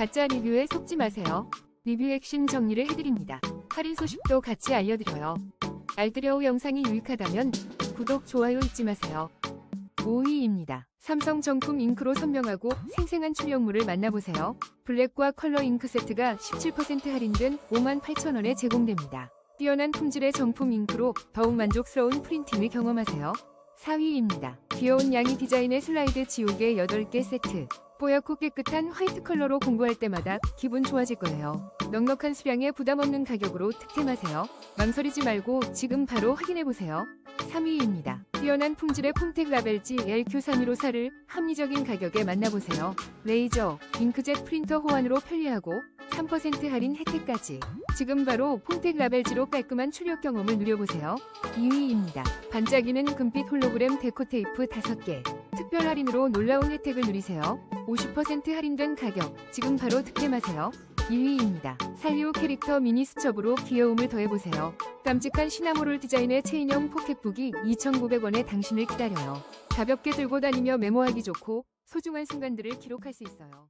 가짜 리뷰에 속지 마세요. 리뷰 핵심 정리를 해드립니다. 할인 소식도 같이 알려드려요. 알뜰여우 영상이 유익하다면 구독, 좋아요 잊지 마세요. 5위입니다. 삼성 정품 잉크로 선명하고 생생한 출력물을 만나보세요. 블랙과 컬러 잉크 세트가 17% 할인된 58,000원에 제공됩니다. 뛰어난 품질의 정품 잉크로 더욱 만족스러운 프린팅을 경험하세요. 4위입니다. 귀여운 양이 디자인의 슬라이드 지우개 8개 세트. 뽀얗고 깨끗한 화이트 컬러로 공부할 때마다 기분 좋아질 거예요. 넉넉한 수량에 부담 없는 가격으로 득템하세요. 망설이지 말고 지금 바로 확인해보세요. 3위입니다. 뛰어난 품질의 폼텍 라벨지 LQ3154를 합리적인 가격에 만나보세요. 레이저, 잉크젯 프린터 호환으로 편리하고 3% 할인 혜택까지. 지금 바로 폼텍 라벨지로 깔끔한 출력 경험을 누려보세요. 2위입니다. 반짝이는 금빛 홀로그램 데코 테이프 5개. 특별 할인으로 놀라운 혜택을 누리세요. 50% 할인된 가격. 지금 바로 득템하세요. 1위입니다. 살리오 캐릭터 미니 수첩으로 귀여움을 더해보세요. 깜찍한 시나모롤 디자인의 체인형 포켓북이 2,900원에 당신을 기다려요. 가볍게 들고 다니며 메모하기 좋고 소중한 순간들을 기록할 수 있어요.